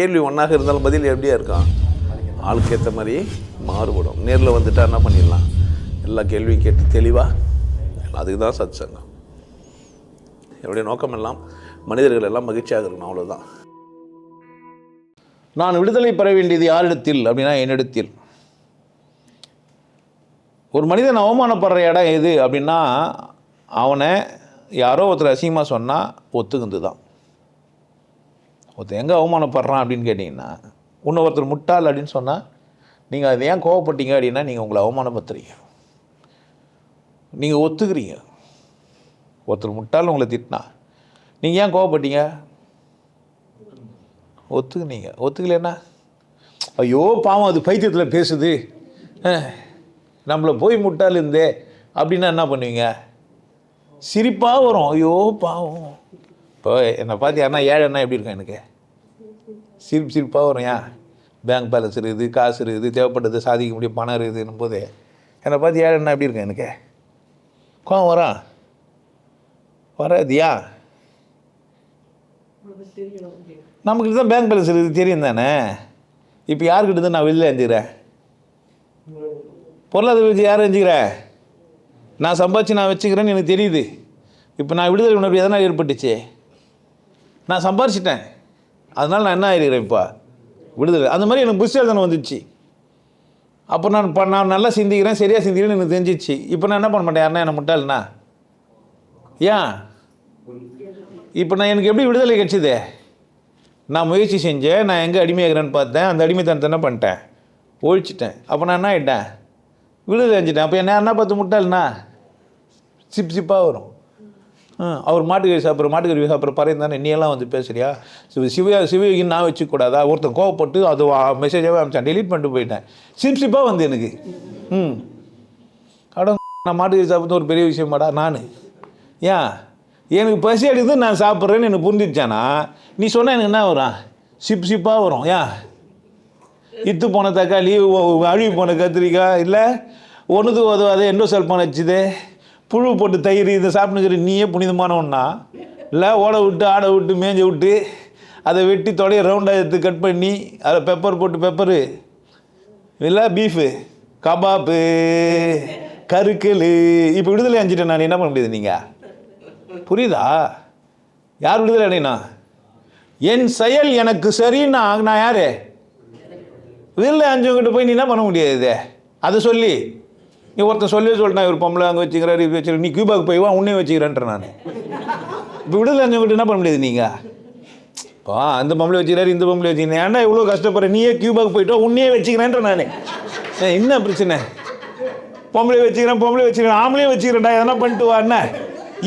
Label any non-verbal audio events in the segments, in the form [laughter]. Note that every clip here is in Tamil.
கேள்வி ஒன்றாக இருந்தாலும் பதில் எப்படியா இருக்கான் ஆளுக்கு ஏற்ற மாதிரி மாறுபடும். நேரில் வந்துட்டா என்ன பண்ணிடலாம்? எல்லா கேள்வியும் கேட்டு தெளிவாக அதுக்கு தான் சத் சங்கம் என்னுடைய நோக்கம் எல்லாம் மனிதர்கள் எல்லாம் மகிழ்ச்சியாக இருக்கணும் அவ்வளோதான் நான் விடுதலை பெற வேண்டியது யாரிடத்தில்? அப்படின்னா என்னிடத்தில். ஒரு மனிதன் அவமானப்படுற இடம் எது அப்படின்னா அவனை யாரோ ஒருத்தர் அசிங்கமாக சொன்னால் ஒத்துக்குந்து தான் ஒருத்தர் எங்கே அவமானப்படுறான் அப்படின்னு கேட்டிங்கன்னா இன்னும் ஒருத்தர் முட்டாள் அப்படின்னு சொன்னால் நீங்கள் அதை ஏன் கோவப்பட்டீங்க அப்படின்னா நீங்கள் உங்களை அவமானப்படுத்துறீங்க. நீங்கள் ஒத்துக்கிறீங்க. ஒருத்தர் முட்டால் உங்களை திட்டினா நீங்கள் ஏன் கோவப்பட்டீங்க? ஒத்துக்குனீங்க ஒத்துக்கலைன்னா ஐயோ பாவம் அது பைத்தியத்தில் பேசுது. நம்மளை போய் முட்டால் இருந்தே அப்படின்னா என்ன பண்ணுவீங்க? சிரிப்பாக வரும். ஐயோ பாவம். இப்போ என்னை பார்த்து யாருன்னா ஏழைன்னா எப்படி இருக்கும் எனக்கு. சிரிப்பு சிரிப்பாக வரும். ஏன்? பேங்க் பேலன்ஸ் இருக்குது காசு இருக்குது தேவைப்பட்டது சாதிக்க முடியும் பணம் இருக்குதுன்னும் போது என்னை பார்த்து ஏழைன்னா எப்படி இருக்கும் எனக்கு? கோவம் வரா? வராதியா நமக்கு தான் பேங்க் பேலன்ஸ் இருக்குது தெரியும் தானே? இப்போ யாருக்கிட்ட தான் நான் வெளியில் எஞ்சுக்கிறேன் பொருளாதார வச்சு யார் எஞ்சுக்கிறேன் நான் சம்பாதிச்சு நான் வச்சுக்கிறேன்னு எனக்கு தெரியுது. இப்போ நான் விடுதலை உணர்வு எதனால் ஏற்பட்டுச்சு? நான் சம்பாரிச்சிட்டேன். அதனால் நான் என்ன ஆகிருக்கிறேன் இப்போ? விடுதலை. அந்த மாதிரி எனக்கு புத்திசாலித்தனம் வந்துச்சு. அப்போ நான் இப்போ நான் நல்லா சிந்திக்கிறேன் சரியாக சிந்திக்கிறேன்னு எனக்கு தெரிஞ்சிச்சு. இப்போ நான் என்ன பண்ண மாட்டேன்? யாருன்னா என்ன முட்டாள்னா ஏன்? இப்போ நான் எனக்கு எப்படி விடுதலை கிடைச்சிது? நான் முயற்சி செஞ்சேன் நான் எங்கே அடிமையாகிறேன்னு பார்த்தேன். அந்த அடிமைத்தனத்தை என்ன பண்ணிட்டேன்? ஒழிச்சிட்டேன். அப்போ நான் என்ன ஆகிட்டேன் விடுதலை அஞ்சிட்டேன் அப்போ என்ன என்ன பார்த்து முட்டாள்னா? சிப் சிப்பாக வரும். அவர் மாட்டுக்கறி சாப்பிட்ற மாட்டுக்கறி சாப்பிட்ற பறையும் தானே நீ எல்லாம் வந்து பேசுறியா? சிவியா சிவ நான் வச்சுக்கூடாதா? ஒருத்தன் கோவப்பட்டு அது மெசேஜாகவே அனுப்பிச்சான் டெலீட் பண்ணிட்டு போயிட்டேன். சிப் சிப்பாக வந்து எனக்கு. ம். அட நான் மாட்டுக்கறி சாப்பிட்றது ஒரு பெரிய விஷயமாடா நான். ஏன்? எனக்கு பசி எடுக்குது நான் சாப்பிட்றேன்னு எனக்கு புரிஞ்சிச்சானா நீ சொன்னால் எனக்கு என்ன வரும்? சிப் சிப்பாக வரும். ஏன்? இத்து போன தக்காளி அழுவி அழுகி போன கத்திரிக்காய் இல்லை? ஒன்றுது உதவாது எண்டோசல்பான் வச்சுது. புழு போட்டு தயிர் இதை சாப்பிட்டுக்கிற நீயே புனிதமானவன்னா இல்லை ஓட விட்டு ஆடை விட்டு மேஞ்ச விட்டு அதை வெட்டி தொடைய ரவுண்டாக எடுத்து கட் பண்ணி அதில் பெப்பர் போட்டு பெப்பரு இல்லை பீஃபு கபாப்பு கருக்கல். இப்போ விடுதலை அஞ்சிட்டேன் நான். என்ன பண்ண முடியாது நீங்கள் புரியுதா? யார் விடுதலை அடையினா என் செயல் எனக்கு சரின்னா நான் யார்? விடுதலை அஞ்சவங்கிட்ட போய் நீ என்ன பண்ண முடியாது? அதை சொல்லி. நீ ஒருத்தன் சொல்லி சொல்லிட்டான் இவர் பொம்பளை அங்கே வச்சுக்கிறாரு இது வச்சுக்கிற நீ கியூபாக்கு போய் வா உன்னே வச்சுக்கிறேன்ற நான். இப்போ விடுதலை அஞ்சவங்கிட்ட என்ன பண்ண முடியாது நீங்கள் இப்போ அந்த பொம்பளை வச்சுக்கிறாரு இந்த பொம்பளை வச்சுக்கிறேன் ஏன்டா இவ்வளோ கஷ்டப்படுற? நீயே கியூபாக்கு போயிட்டோ உன்னே உன்னையே வச்சுக்கிறேன்ற நான். என்ன பிரச்சனை? பொம்பளை வச்சுக்கிறேன் பொம்பளை வச்சுக்கிறேன் ஆம்பளையும் வச்சுக்கிறேன்டா எதனா பண்ணிட்டு வா என்ன?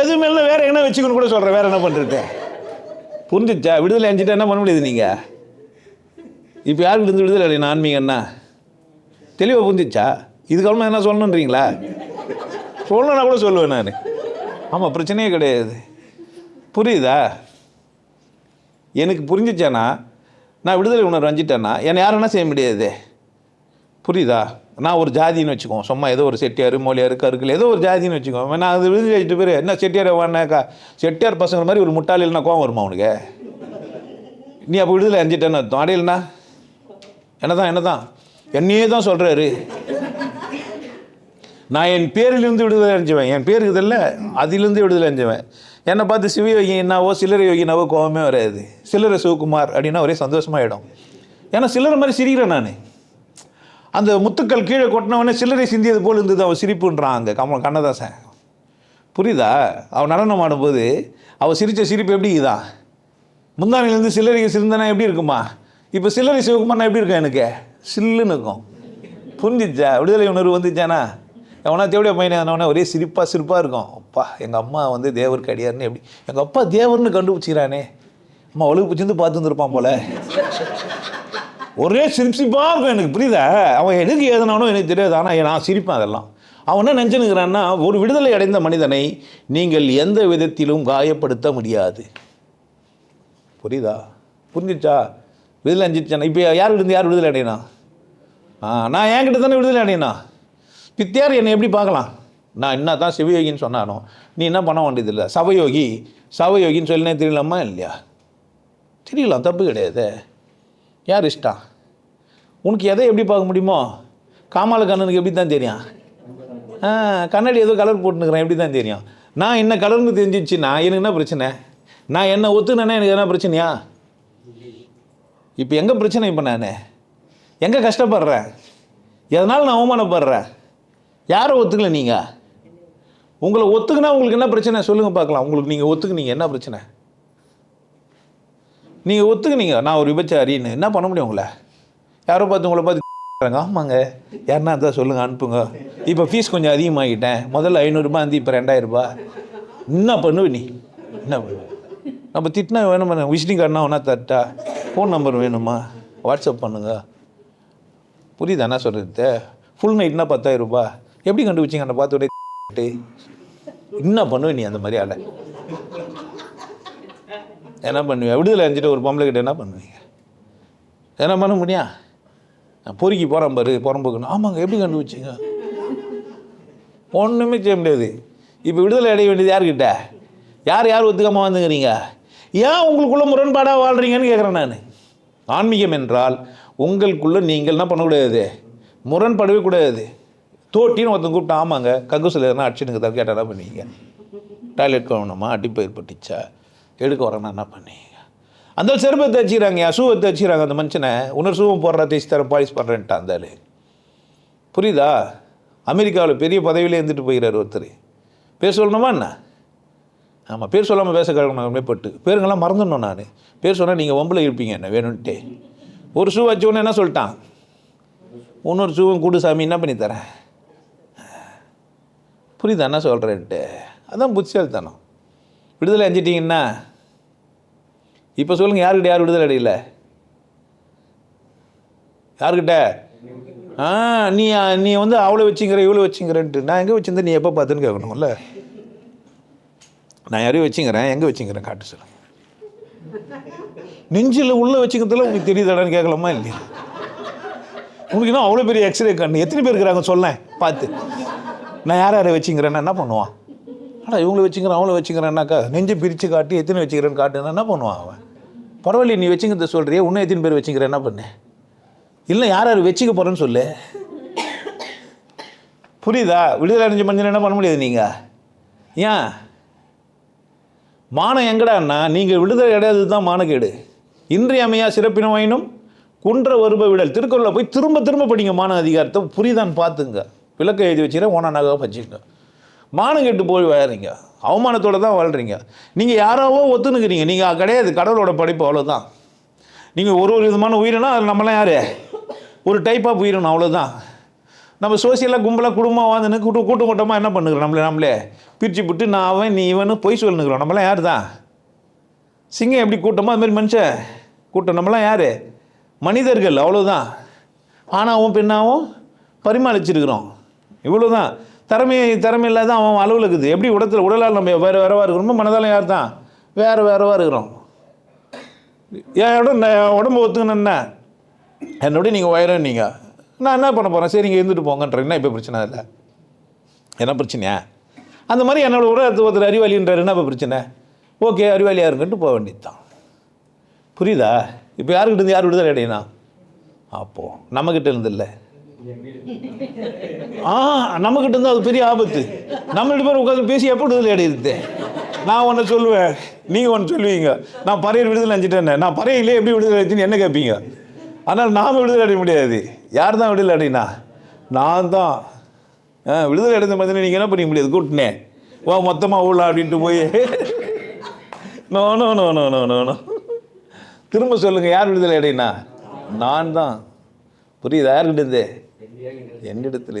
எதுவுமே இல்லை வேற என்ன வச்சுக்கணும் கூட சொல்கிறேன் வேற என்ன பண்ணுறது புரிஞ்சிச்சா? விடுதலை அஞ்சிட்டா என்ன பண்ண முடியாது நீங்கள் இப்போ யாருக்கு இருந்து விடுதலை அடையணும் ஆன்மீகன்னா? தெளிவாக புரிஞ்சிச்சா? இதுக்கப்புறமா என்ன சொல்லணுன்றீங்களா? சொல்லணும்னா கூட சொல்லுவேன் நான். ஆமாம் பிரச்சனையே கிடையாது. புரியுதா? எனக்கு புரிஞ்சிச்சானா நான் விடுதலை உணர்வு அஞ்சிட்டேன்னா என்னை யாரும் என்ன செய்ய முடியாது. புரியுதா? நான் ஒரு ஜாதின்னு வச்சுக்குவோம் சும்மா ஏதோ ஒரு செட்டியார் மொழியார் கருக்கல் ஏதோ ஒரு ஜாதின்னு வச்சுக்குவோம் நான் அது விடுதலை வச்சுட்டு பேர் என்ன செட்டியார் வானாக்கா செட்டியார் பசங்க மாதிரி ஒரு முட்டாள் இல்லைனா கோவம் வருமா அவனுக்கு நீ அப்போ விடுதலை அஞ்சிட்டேன்னு அர்த்தம். அடையலனா என்னதான் என்னதான்? என்னையே தான் சொல்கிறாரு நான் என் பேரிலிருந்து விடுதலை அடைஞ்சுவேன். என் பேர் இருக்குதில்ல அதிலிருந்து விடுதலை அடைஞ்சுவேன். என்னை பார்த்து சிவயோகி என்னவோ சில்லறை யோகினாவோ கோபமே வராது. சில்லறை சிவகுமார் அப்படின்னா ஒரே சந்தோஷமாயிடும். ஏன்னா சில்லறை மாதிரி சிரிக்கிறேன் நான். அந்த முத்துக்கள் கீழே கொட்டினவொடனே சில்லறை சிந்தியது போல் இருந்தது அவன் சிரிப்புன்றான் அங்கே கம கண்ணதாசன். புரியுதா? அவன் நடனம் ஆடும்போது அவள் சிரித்த சிரிப்பு எப்படி இருக்குதா? முந்தானிலேருந்து சில்லறைக்கு சிரிந்தனா எப்படி இருக்குமா? இப்போ சில்லறை சிவகுமார்னா எப்படி இருக்கும் எனக்கு? சில்லுன்னு இருக்கும். புரிஞ்சிச்சா? விடுதலை உணர்வு வந்துச்சானா? எவனா தேவடைய பையன் ஆனவனே ஒரே சிரிப்பாக சிரிப்பாக இருக்கும். அப்பா எங்கள் அம்மா வந்து தேவருக்கு அடியார்னு எப்படி? எங்கள் அப்பா தேவர்னு கண்டுபிடிச்சிக்கிறானே. அம்மா ஒழுங்கு பிடிச்சிருந்து பார்த்து வந்துருப்பான் போல. ஒரே சிரிப்பாக இருக்கும் எனக்கு புரியுதா? அவன் எதுக்கு ஏதனானோ எனக்கு தெரியாது ஆனால் நான் சிரிப்பேன் அதெல்லாம். அவன் என்ன நினச்சினுக்கிறான்னா ஒரு விடுதலை அடைந்த மனிதனை நீங்கள் எந்த விதத்திலும் காயப்படுத்த முடியாது. புரியுதா? புரிஞ்சிச்சா? விடுதலை அஞ்சிச்சானா? இப்போ யார் இருந்து யார் விடுதலை அடையினா? ஆ நான் என்கிட்ட தானே விடுதலை அடையினா? பித்தியார் என்னை எப்படி பார்க்கலாம்? நான் என்ன தான் சிவயோகின்னு சொன்னானோ நீ என்ன பண்ண வேண்டியதில்லை? சவயோகி சவயோகின்னு சொல்லினே தெரியலாமா இல்லையா? தெரியலாம் தப்பு கிடையாது. யார் இஷ்டம் உனக்கு எதை எப்படி பார்க்க முடியுமோ? காமால கண்ணனுக்கு எப்படி தான் தெரியும்? ஆ கண்ணாடி ஏதோ கலர் போட்டுனுக்குறேன் எப்படி தான் தெரியும்? நான் என்ன கலர்னு தெரிஞ்சிச்சுன்னா எனக்கு என்ன பிரச்சனை? நான் என்ன ஒத்துனேன்னா எனக்கு என்ன பிரச்சனையா? இப்போ எங்கே பிரச்சனை இப்போ நான்? எங்கே கஷ்டப்படுறேன் எதனால் நான் அவமானப்படுறேன் யாரை ஒத்துக்கல நீங்கள் உங்களை ஒத்துக்குனா உங்களுக்கு என்ன பிரச்சனை? சொல்லுங்கள் பார்க்கலாம். உங்களுக்கு நீங்கள் ஒத்துக்குனீங்க என்ன பிரச்சனை? நீங்கள் ஒத்துக்குனீங்க நான் ஒரு விபச்சாரின்னு. என்ன பண்ண முடியும் உங்களை? யாரோ பார்த்து உங்களை பார்த்து [laughs] ஆமாங்க. யாருன்னா இருந்தால் சொல்லுங்கள் அனுப்புங்க. இப்போ ஃபீஸ் கொஞ்சம் அதிகமாகிட்டேன். முதல்ல ஐநூறுரூபா வந்து இப்போ ரெண்டாயிரரூபா என்ன பண்ணுவ நீ? என்ன பண்ணுவ? நம்ம திட்டினா வேணுமா விசிட்டிங் கார்டுனா ஒன்றா தரட்டா ஃபோன் நம்பர் வேணுமா? வாட்ஸ்அப் பண்ணுங்க. புரியுதா? என்ன சொல்கிறது ஃபுல் நைட்னா பத்தாயிரம் எப்படி கண்டுபிடிச்சிங்க அந்த பார்த்து என்ன பண்ணுவேன் நீ அந்த மாதிரி ஆளை? என்ன பண்ணுவீங்க விடுதலை அஞ்சுட்டு ஒரு பொம்பளை கிட்ட என்ன பண்ணுவீங்க? என்ன பண்ண முடியா? நான் பொறுக்கி போகிறேன் பாரு புறம்போக்குன்னு ஆமாங்க எப்படி கண்டுபிடிச்சிங்க? ஒன்றுமே செய்ய முடியாது. இப்போ விடுதலை அடைய வேண்டியது யார்கிட்ட? யார் யார் ஒத்துக்காமல் வந்துங்கிறீங்க ஏன் உங்களுக்குள்ள முரண்பாடாக வாழ்கிறீங்கன்னு கேட்குறேன் நான். ஆன்மீகம் என்றால் உங்களுக்குள்ளே நீங்கள் என்ன பண்ணக்கூடாது? முரண்படவே கூடாது. தோட்டின்னு ஒருத்தன் கூப்பிட்டு ஆமாங்க கக்கூசில் எதனா அடிச்சுனுங்க தான் கேட்டால் என்ன பண்ணுவீங்க. டாய்லெட் கவனமா அடிப்பு ஏற்பட்டுச்சா? எடுக்க வரேன்னா என்ன பண்ணீங்க அந்த செருப்பை தைச்சிக்கிறாங்க ஷூவை தைச்சிக்கிறாங்க அந்த மனுஷனை. இன்னொரு ஷூவும் போடுறா தேய்ச்சி தரேன் பாலிஷ் பண்ணுறேன்ட்டா அந்த புரியுதா? அமெரிக்காவில் பெரிய பதவியிலே இருந்துட்டு போகிறார் ஒருத்தர். பேர் சொல்லணுமா என்ன? ஆமாம் பேர் சொல்லாமல் பேச கழகமே பட்டு. பேருங்கெல்லாம் மறந்துடணும் நான். பேர் சொன்னால் நீங்கள் வம்பில் இருப்பீங்க என்ன வேணும்ன்ட்டு. ஒரு ஷூ வச்சோன்னு என்ன சொல்லிட்டான்? இன்னொரு ஷூவும் கூடு சாமி என்ன பண்ணி தரேன் புரியுதா என்ன சொல்கிறேன்ட்டு அதான் புத்திசாலித்தனம். விடுதலை அஞ்சிட்டிங்கன்னா இப்போ சொல்லுங்கள் யாருக்கிட்ட யார் விடுதலை அடையில? யாருக்கிட்ட? ஆ நீ நீ வந்து அவளை வச்சுங்கிற இவ்வளோ வச்சுங்கிறன்ட்டு நான் எங்கே வச்சிருந்தேன்? நீ எப்போ பார்த்துன்னு கேட்கணும்ல? நான் யாரையும் வச்சுங்கிறேன் எங்கே வச்சுங்கிறேன் காட்டு சொல்லுங்க. நெஞ்சில் உள்ள வச்சுக்கிறதுல உங்களுக்கு தெரியுதாடான்னு கேட்கலாமா இல்லையா? உங்களுக்கு இன்னும் அவ்வளோ பெரிய எக்ஸ்ரே கண்ணு. எத்தனை பேர் இருக்கிறாங்க? சொல்லேன். பார்த்து. நான் யார் யாரை வச்சுங்கிறேன்னா என்ன பண்ணுவான்? ஆனால் இவங்களை வச்சுக்கிறேன் அவங்கள வச்சுக்கிறேன்னாக்கா நெஞ்சை பிரித்து காட்டி எத்தனை வச்சுக்கிறேன்னு காட்டுன்னா என்ன பண்ணுவான் அவன்? பரவாயில்ல நீ வச்சுங்கிறத சொல்கிறியே இன்னும் எத்தனை பேர் வச்சுக்கிறேன் என்ன பண்ணு? இல்லை யார் யார் வச்சுக்க போகிறேன்னு சொல்லு. புரியுதா? விடுதலை அடைஞ்ச மஞ்சள் என்ன பண்ண முடியாது நீங்கள் ஏன்? மானம் எங்கடான்னா நீங்கள் விடுதலை கிடையாது தான் மானக்கேடு இன்றியமையா சிறப்பினமாயினும் குன்ற வருப விடல் திருக்குறளை போய் திரும்ப திரும்ப படிங்க மான அதிகாரத்தை புரியுதான்னு பார்த்துங்க. விளக்க எழுதி வச்சுக்கிறேன் ஓனா நகை வச்சுக்கோங்க மானம் கெட்டு போய் வாழறீங்க அவமானத்தோடு தான் வாழ்கிறீங்க நீங்கள் யாராவோ ஒத்துனுக்கிறீங்க. நீங்கள் கிடையாது. கடவுளோட படைப்பு அவ்வளோதான் நீங்கள் ஒரு ஒரு விதமான உயிரினா அது நம்மளாம் யார்? ஒரு டைப் ஆஃப் உயிரினம் அவ்வளோதான் நம்ம சோசியலாக கும்பலாக குடும்பமாக வாழ்ந்துன்னு கூட்டு கூட்டம் கூட்டமாக என்ன பண்ணுகிறோம் நம்மளே நம்மளே பிரித்து விட்டு நான் அவன் நீ இவனு பொய் சொல்லுங்கிறோம் நம்மளாம் யார் தான் சிங்கம் எப்படி கூட்டமாக அது மாதிரி மனுஷன். கூட்டம் நம்மளாம் யார்? மனிதர்கள் அவ்வளோதான் ஆணாவும் பெண்ணாவும் இவ்வளோ இவ்வளோதான் திறமை திறமை இல்லாத அவன் அளவில் எப்படி உடத்தில் உடலால் நம்ம வேறு வேறவா இருக்கிறோமோ மனதாலும் யார் தான்? வேறு வேறவா இருக்கிறோம். என் இடம் உடம்பு ஒத்துக்கணுன்னா என்னோட நீங்கள் உயரம் நீங்கள் நான் என்ன பண்ண போகிறேன் சரி இங்கே இருந்துட்டு போங்கன்ற. என்ன இப்போ பிரச்சனை இல்லை என்ன பிரச்சனையா? அந்த மாதிரி என்னோட உலகத்து ஒருத்தர் அறிவாளின்றார். என்ன இப்போ பிரச்சனை? ஓகே அறிவாளியாக இருக்குன்ட்டு போக வேண்டியது தான் புரியுதா? இப்போ யாருக்கிட்ட இருந்து யார் விடுதலை அடையினா? அப்போது நம்மக்கிட்ட இருந்து இல்லை. ஆ நம்மக்கிட்ட இருந்தால் அது பெரிய ஆபத்து. நம்ம ரெண்டு பேரும் உட்காந்து பேசி எப்போ விடுதலை அடையுது நான் ஒன்று சொல்லுவேன். நீங்கள் ஒன்று சொல்லுவீங்க. நான் பறையில் விடுதலை அஞ்சிட்டேன் நான் பறையிலே எப்படி விடுதலை அடைச்சுன்னு என்ன கேட்பீங்க ஆனால் நாம் விடுதலை அடைய முடியாது. யார் தான் விடுதலை அடையினா நான் தான். ஆ விடுதலை அடைந்த மாதிரி நீங்கள் என்ன பண்ணிக்க முடியாது? கூட்டினே. வா மொத்தமாக ஊழலாம் அப்படின்ட்டு போய். No no no no no no திரும்ப சொல்லுங்கள் யார் விடுதலை அடையினா நான் தான். புரியுதா யார்கிட்ட இருந்து? என்னிடத்துல